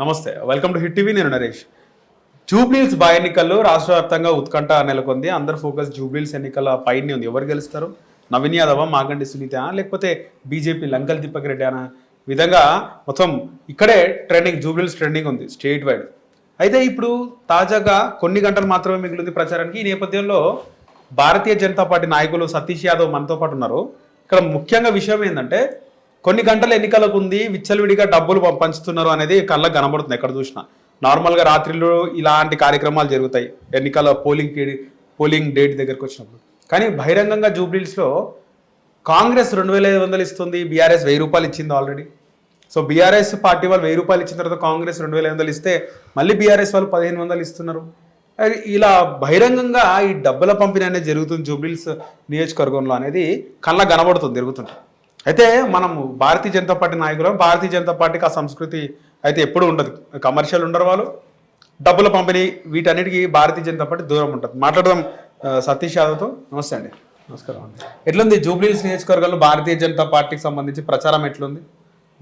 నమస్తే welcome to hit TV నేను Naresh. Jubilee Hills by ఎన్నికల్లో రాష్ట్ర వ్యాప్తంగా ఉత్కంఠ నెలకొంది. అందరు ఫోకస్ జూబ్లీల్స్ ఎన్నికల పైన ఉంది. ఎవరు గెలుస్తారు? నవీన్ యాదవ్ మాగండి సునీత లేకపోతే బీజేపీ లంకల్ దీపక్ రెడ్డి అన్న విధంగా మొత్తం ఇక్కడే ట్రెండింగ్ జూబ్లీల్స్ ట్రెండింగ్ ఉంది స్టేట్ వైడ్ అయితే ఇప్పుడు తాజాగా కొన్ని గంటలు మాత్రమే మిగిలింది ప్రచారానికి. ఈ నేపథ్యంలో భారతీయ జనతా పార్టీ నాయకులు సతీష్ యాదవ్ మనతో పాటు ఉన్నారు. ఇక్కడ ముఖ్యంగా విషయం ఏంటంటే కొన్ని గంటల ఎన్నికలకు ఉంది విచ్చలవిడిగా డబ్బులు పం- పంచుతున్నారు అనేది కళ్ళకు కనబడుతుంది ఎక్కడ చూసినా. నార్మల్గా రాత్రిలో ఇలాంటి కార్యక్రమాలు జరుగుతాయి. ఎన్నికల పోలింగ్ పోలింగ్ డేట్ దగ్గరకు వచ్చినప్పుడు. కానీ బహిరంగంగా జూబ్లీస్లో కాంగ్రెస్ రెండు వేల ఐదు వందలు ఇస్తుంది బీఆర్ఎస్ వెయ్యి రూపాయలు ఇచ్చింది ఆల్రెడీ. సో బీఆర్ఎస్ పార్టీ వాళ్ళు వెయ్యి రూపాయలు ఇచ్చిన తర్వాత కాంగ్రెస్ రెండు వేల ఐదు వందలు ఇస్తే మళ్ళీ బీఆర్ఎస్ వాళ్ళు పదిహేను వందలు ఇస్తున్నారు. ఇలా బహిరంగంగా ఈ డబ్బుల పంపిణీ అనేది జరుగుతుంది జూబ్లీస్ నియోజకవర్గంలో అనేది కళ్ళ కనబడుతుంది జరుగుతుంది అయితే మనం భారతీయ జనతా పార్టీ నాయకులం భారతీయ జనతా పార్టీకి ఆ సంస్కృతి అయితే ఎప్పుడూ ఉండదు. కమర్షియల్ ఉండరు వాళ్ళు. డబ్బుల పంపిణీ వీటన్నిటికీ భారతీయ జనతా పార్టీ దూరం ఉంటుంది. మాట్లాడదాం సతీష్ యాదవ్తో. నమస్తే అండి. నమస్కారం అండి. ఎట్లుంది? జూబ్లీస్ నియోజకవర్గంలో భారతీయ జనతా పార్టీకి సంబంధించి ప్రచారం ఎట్లుంది?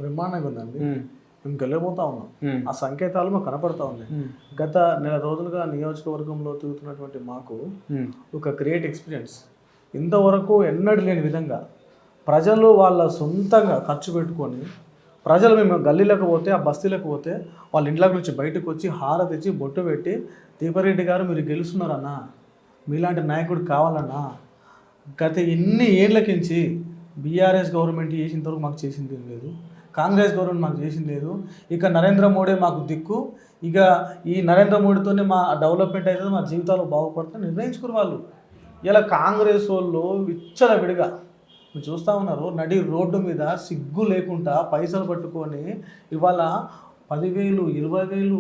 బ్రహ్మాండంగా ఉందండి. మేము. గెలవబోతా ఉన్నాం. ఆ సంకేతాలు మాకు కనపడతా ఉన్నాయి గత నెల రోజులుగా నియోజకవర్గంలో తిరుగుతున్నటువంటి మాకు ఒక గ్రేట్ ఎక్స్పీరియన్స్. ఇంతవరకు ఎన్నడూ లేని విధంగా ప్రజలు వాళ్ళ సొంతంగా ఖర్చు పెట్టుకొని ప్రజలు మేము గల్లీలకు పోతే ఆ బస్తీలకు పోతే వాళ్ళ ఇంట్లోకి నుంచి బయటకు వచ్చి హార తెచ్చి బొట్టు పెట్టి దీపారెడ్డి గారు మీరు గెలుస్తున్నారన్నా మీలాంటి నాయకుడు కావాలన్నా గత ఎన్ని ఏళ్ళకించి బీఆర్ఎస్ గవర్నమెంట్ చేసినంతవరకు మాకు చేసింది లేదు. కాంగ్రెస్ గవర్నమెంట్ మాకు చేసింది లేదు. ఇక నరేంద్ర మోడీ మాకు దిక్కు. ఇక ఈ నరేంద్ర మోడీతోనే మా డెవలప్మెంట్ అవుతుంది మా జీవితాలు బాగుపడుతుంది నిర్ణయించుకుని వాళ్ళు. ఇలా కాంగ్రెస్ వాళ్ళు విచ్చల విడిగా మీరు చూస్తూ ఉన్నారు నడి రోడ్డు మీద సిగ్గు లేకుండా పైసలు పట్టుకొని ఇవాళ పదివేలు ఇరవై వేలు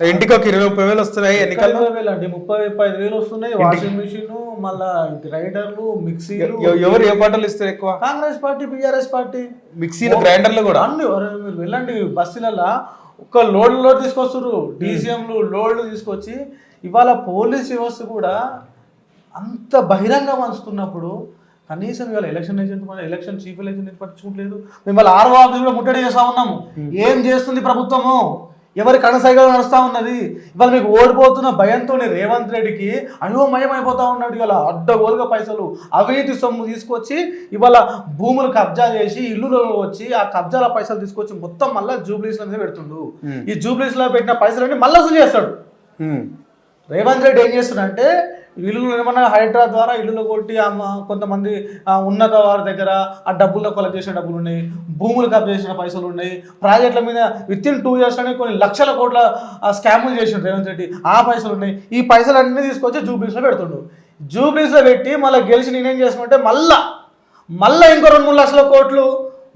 ఇంటికి ఒక ఇరవై ముప్పై వేలు వస్తున్నాయి ఎన్నికల్లో? ఇరవై వేలు అండి ముప్పై ముప్పై వేలు వస్తున్నాయి. వాషింగ్ మిషన్ మళ్ళా గ్రైండర్లు మిక్సీలు. ఎవరు ఏ పాటలు ఇస్తారు ఎక్కువ? Congress party BRS party. మిక్సీలు గ్రైండర్లు కూడా? అన్ని మీరు వెళ్ళండి బస్సులలో ఒక లోడ్ లోడ్ తీసుకొస్తారు డీసీఎంలు లోడ్లు తీసుకొచ్చి ఇవాళ పోలీస్ వ్యవస్థ కూడా అంత బహిరంగ పంచుతున్నప్పుడు కనీసం ఇవాళ ఎలక్షన్ ఏజెంట్ మన ఎలక్షన్ చీఫ్ ఎలక్షన్ ఏజెంట్ పట్టించుకోవట్లేదు? మేము వాళ్ళ ఆర్ఓ ఆఫీస్ కూడా ముట్టడి చేస్తా ఉన్నాము. ఏం చేస్తుంది ప్రభుత్వము? ఎవరి కనసైగలు నడుస్తా ఉన్నది? ఇవాళ మీకు ఓడిపోతున్న భయంతో రేవంత్ రెడ్డికి అయోమయం అయిపోతా ఉన్నాడు ఇవాళ. అడ్డగోలుగా పైసలు అవినీతి సొమ్ము తీసుకొచ్చి ఇవాళ భూములు కబ్జా చేసి ఇల్లులో వచ్చి ఆ కబ్జాల పైసలు తీసుకొచ్చి మొత్తం మళ్ళీ జూబ్లీస్ మీద పెడుతుండు. Hmm. ఈ జూబ్లీస్లో పెట్టిన పైసలన్నీ మళ్ళీ వసూలు చేస్తాడు. ఉమ్, రేవంత్ రెడ్డి ఏం చేస్తున్నాడంటే ఇల్లు ఏమన్నా హైడ్రా ద్వారా ఇల్లులు కొట్టి ఆ కొంతమంది ఉన్నత వారి దగ్గర ఆ డబ్బుల్లో కొలెక్ట్ చేసిన డబ్బులు ఉన్నాయి భూములు కప్ చేసిన పైసలు ఉన్నాయి ప్రాజెక్టుల మీద విత్ ఇన్ టూ ఇయర్స్లోనే కొన్ని లక్షల కోట్ల స్కాములు చేసిన రేవంత్ రెడ్డి. ఆ పైసలు ఉన్నాయి ఈ పైసలు అన్నీ తీసుకొచ్చి జూబ్లీస్లో పెడుతుండు. జూబ్లీస్లో పెట్టి మళ్ళీ గెలిచి నేనేం చేసుకుంటే మళ్ళా మళ్ళీ ఇంకో రెండు మూడు లక్షల కోట్లు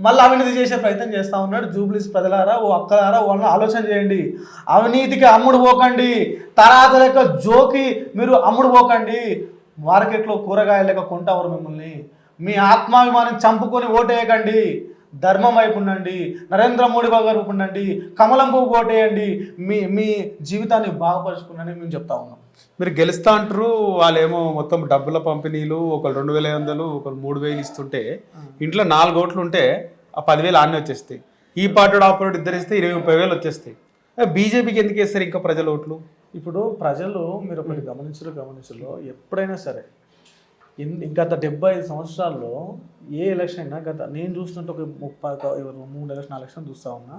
మళ్ళీ అవినీతి చేసే ప్రయత్నం చేస్తా ఉన్నాడు. జూబ్లీస్ ప్రజలారా ఓ అక్కలారా వాళ్ళని ఆలోచన చేయండి. అవినీతికి అమ్ముడు పోకండి. తరాత లెక్క జోకి మీరు అమ్ముడు పోకండి. మార్కెట్లో కూరగాయలు లెక్క కొంటారు మిమ్మల్ని. మీ ఆత్మాభిమానం చంపుకొని ఓటేయకండి. ధర్మం వైపు ఉండండి. నరేంద్ర మోడీ వైపు ఉండండి. కమలం పువ్వు ఓటేయండి. మీ మీ జీవితాన్ని బాగుపరుచుకున్నారని మేము చెప్తా ఉన్నాం. మీరు గెలుస్తా అంటారు వాళ్ళేమో మొత్తం డబ్బుల పంపిణీలు ఒకరు రెండు వేల ఐదు వందలు ఒకరు మూడు వేలు ఇస్తుంటే ఇంట్లో నాలుగు ఓట్లు ఉంటే ఆ పదివేలు ఆన్నే వచ్చేస్తాయి. ఈ పార్టీ ఆ పార్టీ ఇద్దరు ఇస్తే ఇరవై ముప్పై వేలు వచ్చేస్తాయి. బీజేపీకి ఎందుకు వేస్తారు ఇంకా ప్రజల ఓట్లు? ఇప్పుడు ప్రజలు మీరు ఒకటి గమనించరు గమనించరు. ఎప్పుడైనా సరే గత డెబ్బై ఐదు సంవత్సరాల్లో ఏ ఎలక్షన్ అయినా గత నేను చూసినట్టు ఒక ముప్పై మూడు ఎలక్షన్ నాలుగు ఎలక్షన్ చూస్తా ఉన్నా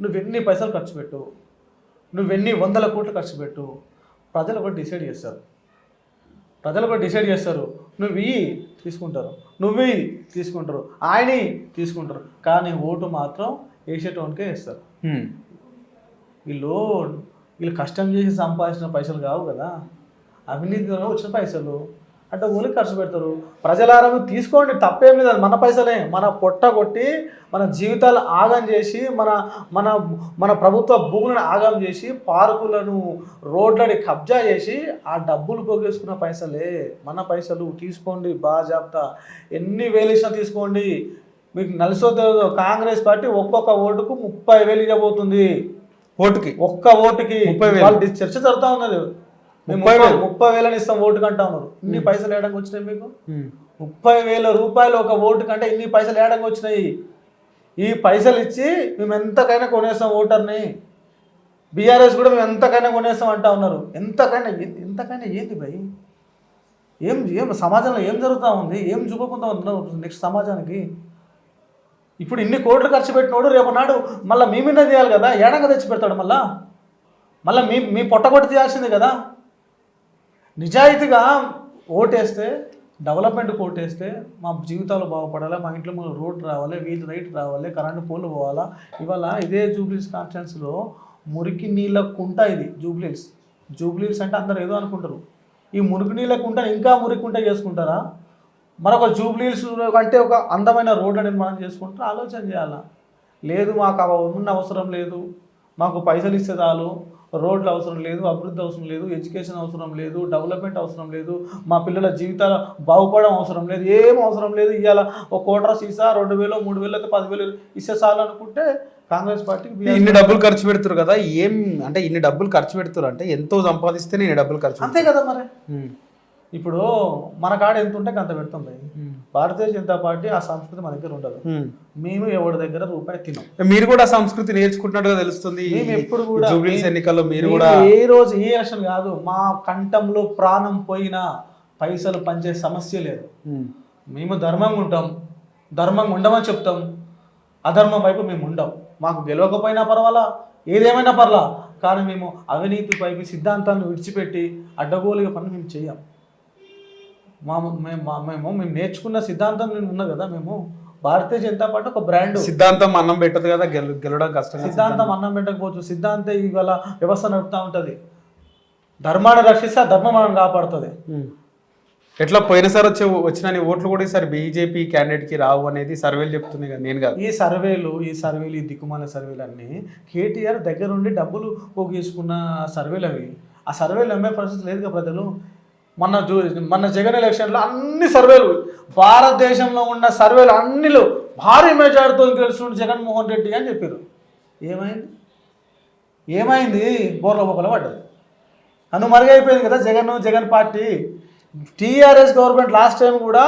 నువ్వు ఎన్ని పైసలు ఖర్చు పెట్టు నువ్వెన్ని వందల కోట్లు ఖర్చు పెట్టు ప్రజలు ఒకటి డిసైడ్ చేస్తారు. ప్రజలు ఒకటి డిసైడ్ చేస్తారు. నువ్వు ఇయ్యి తీసుకుంటారు. నువ్వు ఇయ్యి తీసుకుంటారు. ఆయన తీసుకుంటారు. కానీ ఓటు మాత్రం వేసేటోనికే వేస్తారు. వీళ్ళు వీళ్ళు కష్టం చేసి సంపాదించిన పైసలు కావు కదా. అవినీతి ద్వారా వచ్చిన పైసలు. అంటే ఊరికి ఖర్చు పెడతారు. ప్రజలారా మీరు తీసుకోండి తప్పేం లేదు. మన పైసలే. మన పొట్ట కొట్టి మన జీవితాలు ఆగం చేసి మన మన మన ప్రభుత్వ భూములను ఆగం చేసి పార్కులను రోడ్లని కబ్జా చేసి ఆ డబ్బులు పోగేసుకున్న పైసలే. మన పైసలు తీసుకోండి బాజాబ్తా ఎన్ని వేలు ఇచ్చినా తీసుకోండి. మీకు నలిసో కాంగ్రెస్ పార్టీ ఒక్కొక్క ఓటుకు ముప్పై వేలు ఇవ్వబోతుంది. ఓటుకి? ఒక్క ఓటుకి. ముప్పై వేలు. వాళ్ళు చర్చ జరుగుతా ఉన్నది. ముప్పై ముప్పై వేలు. ముప్పై వేలని ఇస్తాం ఓటుకు అంటా ఉన్నారు. ఇన్ని పైసలు వేయడానికి వచ్చినాయి మీకు. ముప్పై వేల రూపాయలు ఒక ఓటు కంటే ఇన్ని పైసలు వేయడానికి వచ్చినాయి. ఈ పైసలు ఇచ్చి మేము ఎంతకైనా కొనేస్తాం ఓటర్ని. బీఆర్ఎస్ కూడా మేము ఎంతకైనా కొనేస్తాం అంటా ఉన్నారు. ఎంతకైనా ఎంతకైనా ఏంది భయ్? ఏం ఏం సమాజంలో ఏం జరుగుతూ ఉంది? ఏం చూపకుండా నెక్స్ట్ సమాజానికి? ఇప్పుడు ఇన్ని కోట్లు ఖర్చు పెట్టినోడు రేపు నాడు మళ్ళీ మీ మీద చేయాలి కదా? ఏడంగా తెచ్చి పెడతాడు మళ్ళా? మళ్ళీ మీ మీ పొట్టగొట్టి తీయాల్సింది కదా? నిజాయితీగా ఓటేస్తే డెవలప్మెంట్ కోటేస్తే మా జీవితాలు బాగుపడాలి మా ఇంట్లో ముందు రోడ్ రావాలి వీధి రైట్ రావాలి కరెంటు పోలు పోవాలా. ఇవాళ ఇదే జూబ్లీస్ కాన్స్టిట్యున్సీలో మురికి నీళ్ళ కుంట ఇది జూబ్లీస్. జూబ్లీస్ అంటే అందరు ఏదో అనుకుంటారు. ఈ మురికి నీళ్ళ కుంట ఇంకా మురికి కుంట చేసుకుంటారా? మరొక జూబ్లీస్ అంటే ఒక అందమైన రోడ్డు నిర్మాణం చేసుకుంటారు? ఆలోచన చేయాలా. లేదు మాకు ఉన్న అవసరం లేదు మాకు పైసలు ఇస్తే చాలు రోడ్లు అవసరం లేదు అభివృద్ధి అవసరం లేదు ఎడ్యుకేషన్ అవసరం లేదు డెవలప్మెంట్ అవసరం లేదు మా పిల్లల జీవితాలు బాగుపడడం అవసరం లేదు ఏం అవసరం లేదు. ఇవాళ ఒక కోట్ర సీసా రెండు వేలు మూడు వేలు అయితే పదివేలు ఇస్తే చాలు అనుకుంటే కాంగ్రెస్ పార్టీకి ఇన్ని డబ్బులు ఖర్చు పెడుతురు కదా ఏం అంటే ఇన్ని డబ్బులు ఖర్చు పెడుతురు అంటే ఎంతో సంపాదిస్తే ఇన్ని డబ్బులు ఖర్చు అంతే కదా మరి. ఇప్పుడు మన కాడ ఎంత ఉంటే అంత పెడతాం భయ్ ఉమ్. భారతీయ జనతా పార్టీ ఆ సంస్కృతి మన దగ్గర ఉండదు. మేము. ఎవరి దగ్గర రూపాయి తినం. మీరు కూడా సంస్కృతి నేర్చుకుంటున్నట్టుగా తెలుస్తుంది. మేము ఎప్పుడు కూడా ఎన్నికల్లో మీరు కూడా ఏ రోజు ఏ ఎలక్షన్ కాదు మా కంఠంలో ప్రాణం పోయినా పైసలు పంచే సమస్య లేదు. మేము. ధర్మంగా ఉంటాం ధర్మంగా ఉండమని చెప్తాం అధర్మం వైపు మేము ఉండం. మాకు గెలవకపోయినా పర్వాలా ఏదేమైనా పర్లా కానీ మేము అవినీతి వైపు సిద్ధాంతాలను విడిచిపెట్టి అడ్డగోలుగా పని మేము చేయం. మా మేము మా- మేము మేము నేర్చుకున్న సిద్ధాంతం నేను ఉన్నది కదా మేము భారతీయ జనతా పార్టీ ఒక బ్రాండ్. సిద్ధాంతం అన్నం పెట్టదు కదా గెలు గెలవడం కష్టం సిద్ధాంతం అన్నం పెట్టకపోవచ్చు. సిద్ధాంతం ఇవాళ వ్యవస్థ నడుపుతూ ఉంటుంది. ధర్మాన్ని రక్షిస్తే ధర్మం మనం కాపాడుతుంది. ఎట్లా పోయినసారి వచ్చే వచ్చిన ఓట్లు కూడా ఈసారి బీజేపీ క్యాండిడేట్కి రావు అనేది సర్వేలు చెప్తున్నాయి కదా నేను కాదు. ఈ సర్వేలు ఈ సర్వేలు ఈ దిక్కుమాల సర్వేలు అన్నీ కేటీఆర్ దగ్గర ఉండి డబ్బులు పోగేసుకున్న సర్వేలు అవి. ఆ సర్వేలు నమ్మే పరిస్థితి లేదు కదా ప్రజలు. మొన్న చూ మొన్న జగన్ ఎలక్షన్లో అన్ని సర్వేలు భారతదేశంలో ఉన్న సర్వేలు అన్నిలో భారీ మెజార్టీతో గెలుస్తుంది జగన్మోహన్ రెడ్డి అని చెప్పారు. ఏమైంది? ఏమైంది? బోర్ల బొక్కలు పడ్డది. అను మరుగైపోయింది కదా Jagan Jagan party. TRS government last time కూడా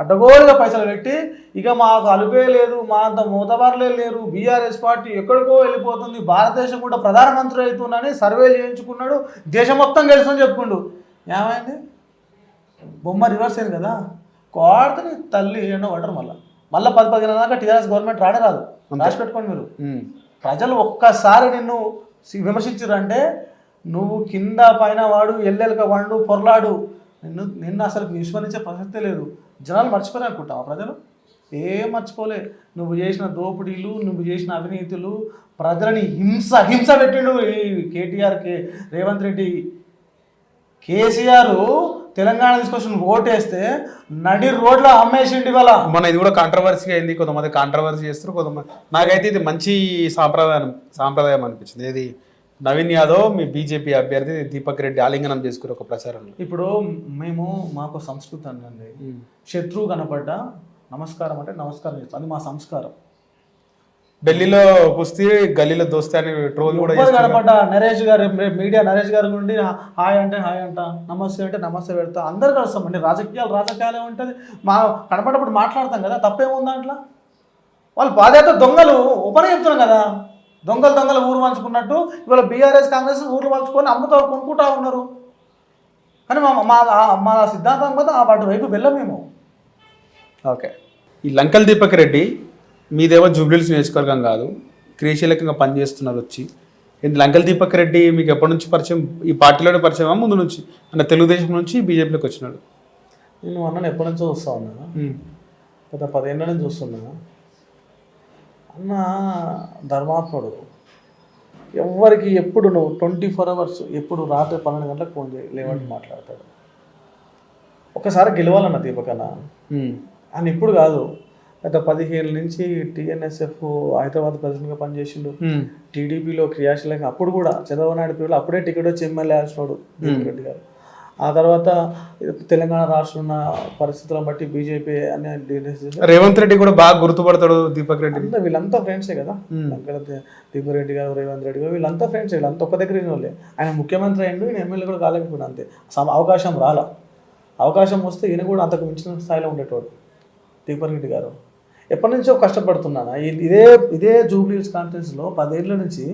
అడ్డగోలుగా పైసలు పెట్టి ఇక మాకు అలుపే లేదు మా అంత మూతబారులే లేరు బీఆర్ఎస్ పార్టీ ఎక్కడికో వెళ్ళిపోతుంది భారతదేశం కూడా ప్రధానమంత్రి అవుతుందని సర్వేలు చేయించుకున్నాడు దేశం మొత్తం గెలుస్తుందని చెప్పుకుండు. ఏమైంది? బొమ్మ రివర్స్ అయింది కదా. కోడతని తల్లి ఏంటో పడరు మళ్ళీ. మళ్ళీ పది పదిహేను దాకా టీఆర్ఎస్ గవర్నమెంట్ రానే రాదు. రాసి పెట్టుకోండి మీరు. ప్రజలు ఒక్కసారి నిన్ను విమర్శించారంటే నువ్వు కింద పైన వాడు ఎల్లెలక వండు పొరలాడు. నిన్ను నిన్ను అసలు విస్మరించే ప్రసక్తే లేదు. జనాలు మర్చిపోలే అనుకుంటావా ప్రజలు? ఏం మర్చిపోలే. నువ్వు చేసిన దోపిడీలు నువ్వు చేసిన అవినీతులు ప్రజలని హింస హింస పెట్టిండు ఈ కేటీఆర్ కే రేవంత్ రెడ్డి కేసీఆర్ తెలంగాణ తీసుకొచ్చి నువ్వు ఓటేస్తే నడి రోడ్లో అమ్మేసిండి ఇవాళ. మొన్న ఇది కూడా కాంట్రవర్సీ అయింది. కొంతమంది కాంట్రవర్సీ చేస్తారు కొంతమంది నాకైతే ఇది మంచి సాంప్రదాయం సాంప్రదాయం అనిపించింది. ఇది నవీన్ యాదవ్ మీ బీజేపీ అభ్యర్థి దీపక్ రెడ్డి ఆలింగనం చేసుకుని ఒక ప్రచారంలో. ఇప్పుడు మేము మాకు సంస్కృతి అండి శత్రువు కనపడ్డా నమస్కారం అంటే నమస్కారం చేస్తాం. అది మా సంస్కారం. ఢిల్లీలో కుస్తీ గల్లీలో దోస్తే అని ట్రోల్ కూడా కనపడ్డా? నరేష్ గారు మీడియా నరేష్ గారి నుండి హాయ్ అంటే హాయ్ అంట నమస్తే అంటే నమస్తే పెడతా. అందరు కలుస్తామండి రాజకీయాలు రాజకీయాలే ఉంటుంది. మా కనపడ్డప్పుడు మాట్లాడతాం కదా తప్పేముంది దాంట్లో? వాళ్ళు బాధ్యత దొంగలు ఉపన చెప్తున్నాం కదా. దొంగలు దొంగలు ఊరు పంచుకున్నట్టు ఇవాళ బీఆర్ఎస్ కాంగ్రెస్ ఊర్లు పంచుకొని అమ్ముతా కొనుక్కుంటా ఉన్నారు. కానీ మా మా మా సిద్ధాంతం ఆ వాటి వైపు వెళ్ళం మేము. ఓకే. ఈ లంకల్ దీపక్ రెడ్డి మీదేమో జూబ్లీస్ నియోజకవర్గం కాదు. క్రియాశీలకంగా పనిచేస్తున్నారు వచ్చి. ఇది లంకల్ దీపక్ రెడ్డి మీకు ఎప్పటి నుంచి పరిచయం? ఈ పార్టీలోనే పరిచయమా? ముందు నుంచి? అంటే తెలుగుదేశం నుంచి బీజేపీలోకి వచ్చినాడు. నేను అన్నను ఎప్పటి నుంచో చూస్తా ఉన్నా గత పదేళ్ళ నుంచి చూస్తున్నా అన్న ధర్మాత్ముడు. ఎవరికి ఎప్పుడు నువ్వు ట్వంటీ ఫోర్ అవర్స్ ఎప్పుడు రాత్రి పన్నెండు గంటలకు ఫోన్ చేయి లేవండి మాట్లాడతాడు. ఒకసారి గెలవాలన్న దీపక్ అన్న ఉమ్. ఆయన ఇప్పుడు కాదు. గత పదిహేను నుంచి టీఎన్ఎస్ఎఫ్ హైదరాబాద్ ప్రెసిడెంట్గా పనిచేసిండు. టీడీపీలో క్రియాశీలంగా అప్పుడు కూడా చంద్రబాబు నాయుడు పీరియడ్లో అప్పుడే టికెట్ వచ్చి ఎమ్మెల్యే దీపక్ రెడ్డి గారు. ఆ తర్వాత తెలంగాణ రాష్ట్రం ఉన్న పరిస్థితులను బట్టి బీజేపీ అని రేవంత్ రెడ్డి కూడా బాగా గుర్తుపడతాడు దీపక్ రెడ్డి అంతా వీళ్ళంతా ఫ్రెండ్సే కదా? దీపక్ రెడ్డి గారు రేవంత్ రెడ్డి గారు వీళ్ళంతా ఫ్రెండ్స్ వీళ్ళంతా ఒక్క దగ్గర వాళ్ళే. ఆయన ముఖ్యమంత్రి అయ్యిండు ఈయన ఎమ్మెల్యే కూడా కాలేకపోయినా అంతే. సమ- అవకాశం రాలా. అవకాశం వస్తే ఈయన కూడా అంతకు మించిన స్థాయిలో ఉండేటోడు దీపక్ రెడ్డి గారు. ఎప్పటి నుంచో కష్టపడుతున్నాను? ఇదే ఇదే జూబ్లీస్ కాన్ఫరెన్స్లో పదేళ్ళ నుంచి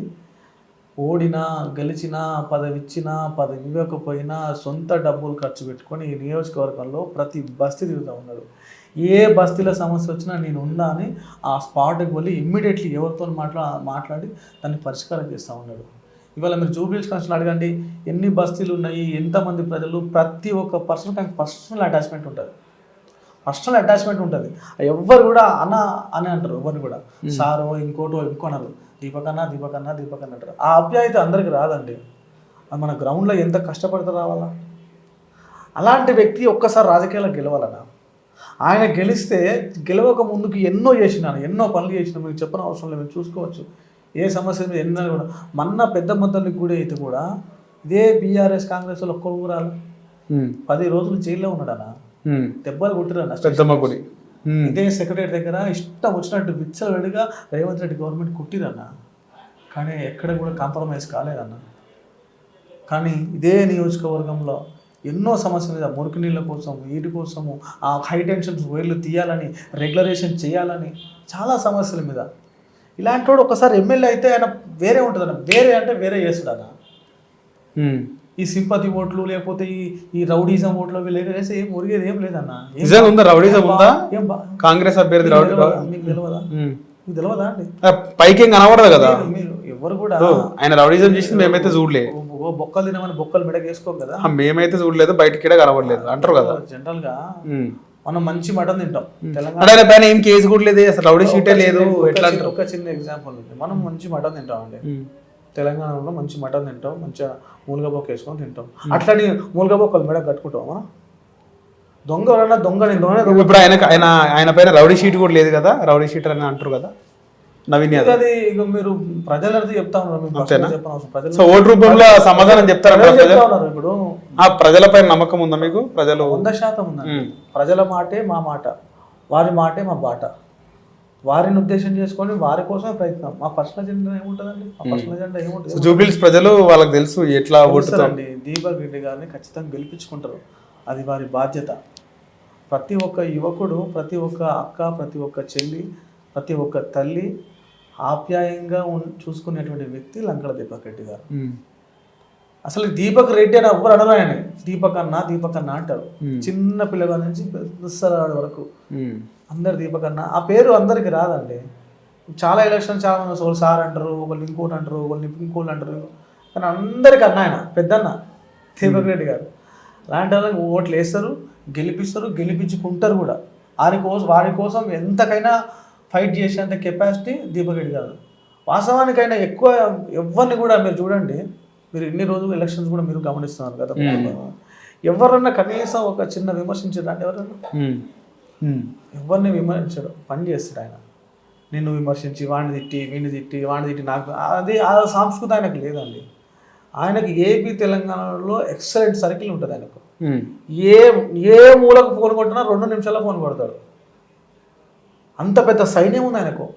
ఓడినా గెలిచినా పదవిచ్చినా పదవి ఇవ్వకపోయినా సొంత డబ్బులు ఖర్చు పెట్టుకొని ఈ నియోజకవర్గంలో ప్రతి బస్తీ తిరుగుతూ ఉన్నాడు. ఏ బస్తీల సమస్య వచ్చినా నేను ఉన్నా అని ఆ స్పాట్కి వెళ్ళి ఇమ్మీడియట్లీ ఎవరితో మాట్లా మాట్లాడి దాన్ని పరిష్కారం చేస్తూ ఉన్నాడు. ఇవాళ మీరు జూబ్లీస్ కన్స్ట్రక్షన్ అడగండి ఎన్ని బస్తీలు ఉన్నాయి ఎంతమంది ప్రజలు ప్రతి ఒక్క పర్సన్ పర్సనల్ అటాచ్మెంట్ ఉంటుంది. పర్సనల్ అటాచ్మెంట్ ఉంటుంది. ఎవ్వరు కూడా అన్న అని అంటారు ఎవరిని కూడా. సారో ఇంకోటో ఇంకోనరు. దీపకన్నా దీపకన్నా దీపకన్నా అంటారు. ఆ అభ్యాయత అందరికి రాదండి. అది మన గ్రౌండ్లో ఎంత కష్టపడితే రావాలా? అలాంటి వ్యక్తి ఒక్కసారి రాజకీయాల్లో గెలవాలన్నా ఆయన గెలిస్తే గెలవక ముందుకు ఎన్నో చేసినాను ఎన్నో పనులు చేసిన మీకు చెప్పని అవసరం లేదు చూసుకోవచ్చు. ఏ సమస్య మీద ఎన్నో కూడా. మొన్న పెద్ద మొత్తానికి కూడా అయితే కూడా ఇదే బీఆర్ఎస్ కాంగ్రెస్ వాళ్ళు ఒక్కరు రాలే. పది రోజులు జైల్లో ఉన్నాడన్నా ఉమ్. దెబ్బలు కొట్టిరన్న పెద్దమ్మ గుడి ఇదే సెక్రటరీ దగ్గర ఇష్టం వచ్చినట్టు విచ్చలవిడిగా రేవంత్ రెడ్డి గవర్నమెంట్ కుట్టిరన్న. కానీ ఎక్కడ కూడా కాంప్రమైజ్ కాలేదన్న. కానీ ఇదే నియోజకవర్గంలో ఎన్నో సమస్యల మీద మురికి నీళ్ళ కోసం వీటి కోసము ఆ హై టెన్షన్స్ వైర్లు తీయాలని రెగ్యులరేషన్ చేయాలని చాలా సమస్యల మీద. ఇలాంటి వాడు ఒకసారి ఎమ్మెల్యే అయితే ఆయన వేరే ఉంటుందన్న. వేరే అంటే వేరే చేస్తాడన్న. ఉమ్. ఈ సింపతి ఓట్లు లేకపోతే ఈ ఈ రౌడీజం ఓట్లు అవి లేక వేస్తే ఏం మురిగేది ఏం లేదన్న? నిజంగా ఉందా? రౌడీజం ఉందా? కాంగ్రెస్ అభ్యర్థి మీకు రౌడీ తెలియదా? మీకు తెలియదా ఉమ్. మీకు తెలియదా అండి? పైకి కనబడదు కదా? ఎవరు కూడా ఆయన రౌడీజం చేసింది మేమైతే చూడలే. బొక్కలు తినమని బొక్కలు మెడకు వేసుకోం కదా? మేమైతే చూడలేదు బయటికి కనబడలేదు అంటారు కదా? జనరల్గా. మనం మంచి మటన్ తింటాం. తెలంగాణ పైన ఏం కేసు కూడా లేదు అసలు రౌడీ షీటే లేదు ఎట్లా ఒక చిన్న ఎగ్జాంపుల్ ఉంది. మనం మంచి మటన్ తింటాం అండి. తెలంగాణలో మంచి మటన్ తింటాం మంచిగా మూలుగా బొక్క వేసుకొని తింటాం. అట్లని మూలుగా బొక్కలు మెడ కట్టుకుంటాం మనం దొంగ ఎవరన్నా దొంగ నేను దొంగ. ఇప్పుడు ఆయన ఆయన ఆయన పైన రౌడీ షీట్ కూడా లేదు కదా? రౌడీ షీటర్ అని అంటారు కదా? నవీన్ యాదవ్. అది మీరు ప్రజలది చెప్తా ఉన్నారు సో ఓటు రూపంలో సమాధానం చెప్తారా ఇప్పుడు. ఆ ప్రజలపై నమ్మకం ఉందా మీకు? ప్రజలు వంద శాతం ఉందండి. ప్రజల మాటే మా మాట వారి మాటే మా బాట. వారిని ఉద్దేశం చేసుకొని వారి కోసమే ప్రయత్నం. మా పర్సనల్ ఎజెండా ఏముంటుందండి? మా పర్సనల్ ఎజెండా ఏముంటుంది? జూబిల్స్ ప్రజలు వాళ్ళకి తెలుసు ఎట్లా ఓటుతాం. తెలుస్తారండి దీపక్ రెడ్డి గారిని ఖచ్చితంగా గెలిపించుకుంటారు. అది వారి బాధ్యత. ప్రతి ఒక్క యువకుడు ప్రతి ఒక్క అక్క ప్రతి ఒక్క చెల్లి ప్రతి ఒక్క తల్లి ఆప్యాయంగా చూసుకునేటువంటి వ్యక్తి లంకల దీపక్ రెడ్డి గారు. అసలు దీపక్ రెడ్డి అని ఎవ్వరు ఆయన దీపక్ అన్న దీపక్ అన్న అంటారు. చిన్న పిల్లగాడి నుంచి పెద్దవాడి వరకు. అందరు దీపక్ అన్న ఆ పేరు అందరికి రాదండి. చాలా ఎలక్షన్ చాలా మంది ఒకళ్ళు సార్ అంటారు ఒకళ్ళు ఇంకోటి అంటారు ఒకళ్ళు ఇంకోళ్ళు అంటారు. కానీ అందరికి అన్న ఆయన పెద్దన్న దీపక్ రెడ్డి గారు. అలాంటి వాళ్ళకి ఓట్లు వేస్తారు గెలిపిస్తారు గెలిపించుకుంటారు కూడా. వారి కోసం వారి కోసం ఎంతకైనా ఫైట్ చేసేంత కెపాసిటీ దీపక్ రెడ్డి గారు. వాస్తవానికైనా ఎక్కువ ఎవరిని కూడా మీరు చూడండి మీరు ఇన్ని రోజులు ఎలక్షన్స్ కూడా మీరు గమనిస్తున్నారు కదా ఎవరన్నా కనీసం ఒక చిన్న విమర్శించడానికి ఎవరన్నా. ఉమ్. ఎవరిని విమర్శించడు పని చేస్తాడు ఆయన. నిన్ను విమర్శించి వాడిని తిట్టి వీడిని తిట్టి వాడిని తిట్టి నాకు అది ఆ సంస్కృతి ఆయనకు లేదండి. ఆయనకి ఏపీ తెలంగాణలో ఎక్సలెంట్ సర్కిల్ ఉంటుంది ఆయనకు. ఉమ్. ఏ ఏ మూలకు ఫోన్ కొట్టినా రెండు నిమిషాల్లో ఫోన్ కొడతాడు. అంత పెద్ద సైన్యం ఉంది ఆయనకు.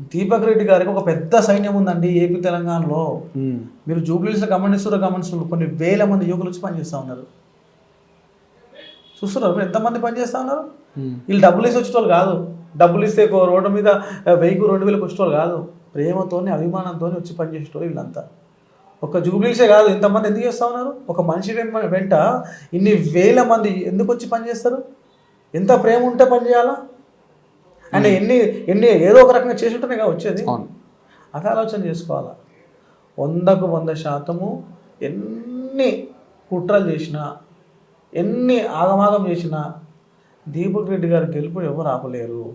దీపక్ రెడ్డి గారికి ఒక పెద్ద సైన్యం ఉందండి ఏపీ తెలంగాణలో. ఉమ్. మీరు జూబ్లీస్లో గమనిస్తున్నారు గమనిస్తున్నారు. కొన్ని వేల మంది యువకులు వచ్చి పనిచేస్తూ ఉన్నారు. చూస్తున్నారు. ఎంతమంది పనిచేస్తూ ఉన్నారు. వీళ్ళు డబ్బులు ఇస్తే వచ్చేటోళ్ళు కాదు. డబ్బులు ఇస్తే రోడ్డు మీద వెయ్యికి రెండు వేలకు వచ్చేటోళ్ళు కాదు. ప్రేమతోని అభిమానంతోని వచ్చి పనిచేసేటోళ్ళు వీళ్ళంతా. ఒక జూబ్లీసే కాదు. ఇంతమంది ఎందుకు చేస్తూ ఉన్నారు? ఒక మనిషి వెంట ఇన్ని వేల మంది ఎందుకు వచ్చి పనిచేస్తారు ఎంత ప్రేమ ఉంటే పని చేయాలా? ఆయన ఎన్ని ఎన్ని ఏదో ఒక రకంగా చేసి ఉంటేనే కదా వచ్చేది. అది ఆలోచన చేసుకోవాలా? వందకు వంద శాతము ఎన్ని కుట్రలు చేసినా ఎన్ని ఆగమాగం చేసినా దీపక్ రెడ్డి గారి గెలుపు ఎవరు ఆపలేరు.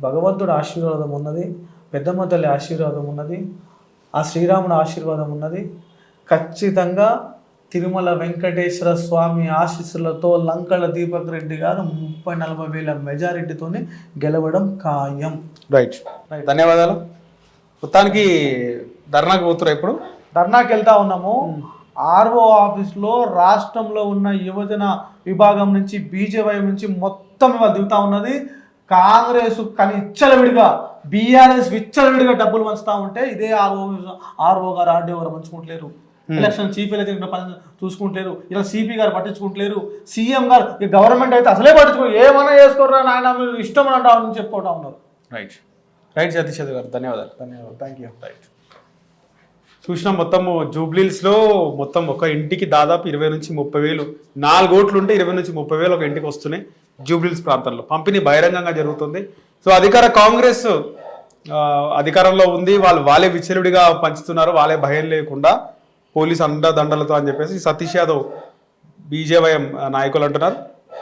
భగవంతుడు ఆశీర్వాదం ఉన్నది పెద్దమ్మ తల్లి ఆశీర్వాదం ఉన్నది ఆ శ్రీరాముడు ఆశీర్వాదం ఉన్నది. ఖచ్చితంగా తిరుమల వెంకటేశ్వర స్వామి ఆశీస్సులతో లంకల దీపక్ రెడ్డి గారు ముప్పై నలభై వేల మెజారిటీతోని గెలవడం ఖాయం. రైట్. ధన్యవాదాలు. మొత్తానికి ధర్నాకు పోతురా ఇప్పుడు? ధర్నాకి వెళ్తా ఉన్నాము. ఆర్ఓ ఆఫీస్లో రాష్ట్రంలో ఉన్న యువజన విభాగం నుంచి బీజేపీ నుంచి మొత్తం ఇవాళ దిగుతా ఉన్నది. కాంగ్రెస్ కానీ ఇచ్చలవిడిగా బీఆర్ఎస్ విచ్చలవిడిగా డబ్బులు పంచుతా ఉంటే ఇదే ఆర్ఓ ఆర్ఓ గారు ఆర్డీఓ గారు పంచుకుంటలేరు. ఎలక్షన్ చీఫ్ ఎలక్షన్ పని చూసుకుంటలేరు. ఇలా సిపి గారు పట్టించుకుంటలేరు. సీఎం గారు ఈ గవర్నమెంట్ అయితే అసలే పట్టించుకో ఏమైనా చేసుకోరా నాయన మీరు ఇష్టం అని అంటా అని చెప్పుకుంటా ఉన్నారు. రైట్ రైట్ సతీష్ గారు ధన్యవాదాలు. ధన్యవాదాలు. థ్యాంక్ యూ రైట్ చూసిన మొత్తం జూబ్లీస్లో మొత్తం ఒక ఇంటికి దాదాపు ఇరవై నుంచి ముప్పై వేలు నాలుగు ఓట్లు ఉంటే ఇరవై నుంచి ముప్పై వేలు ఒక ఇంటికి వస్తున్నాయి జూబ్లీస్ ప్రాంతంలో. పంపిణీ బహిరంగంగా జరుగుతుంది. సో అధికార కాంగ్రెస్ అధికారంలో ఉంది. వాళ్ళు వాళ్ళే విచ్చలుడిగా పంచుతున్నారు. వాళ్ళే భయం లేకుండా పోలీస్ అండదండలతో అని చెప్పేసి సతీష్ యాదవ్ బీజేవైఎం నాయకులు అంటున్నారు.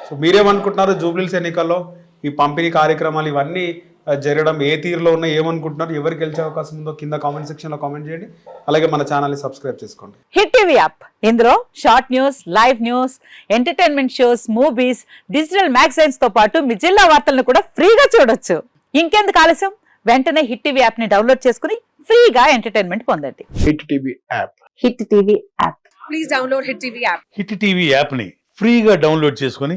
సో మీరేమనుకుంటున్నారు జూబ్లీస్ ఎన్నికల్లో ఈ పంపిణీ కార్యక్రమాలు ఇవన్నీ జరగడం ఏ తీరులో ఉన్నాయి ఏమనుకుంటున్నారు ఎవరు గెలిచే అవకాశం ఉందో కింద కామెంట్ సెక్షన్లో కామెంట్ చేయండి. అలాగే మన ఛానల్ని సబ్స్క్రైబ్ చేసుకోండి. Hit TV app. ఇందులో short news live news entertainment shows movies digital మ్యాగజైన్స్తో పాటు మీ జిల్లా వార్తలను కూడా ఫ్రీగా చూడొచ్చు. ఇంకెందుకు ఆలస్యం? వెంటనే హిట్ టీవీ యాప్ని డౌన్లోడ్ చేసుకుని ఫ్రీగా ఎంటర్టైన్మెంట్ పొందండి. Hit TV app. Hit TV app. Please download Hit TV app. Hit TV యాప్ని ఫ్రీగా డౌన్లోడ్ చేసుకొని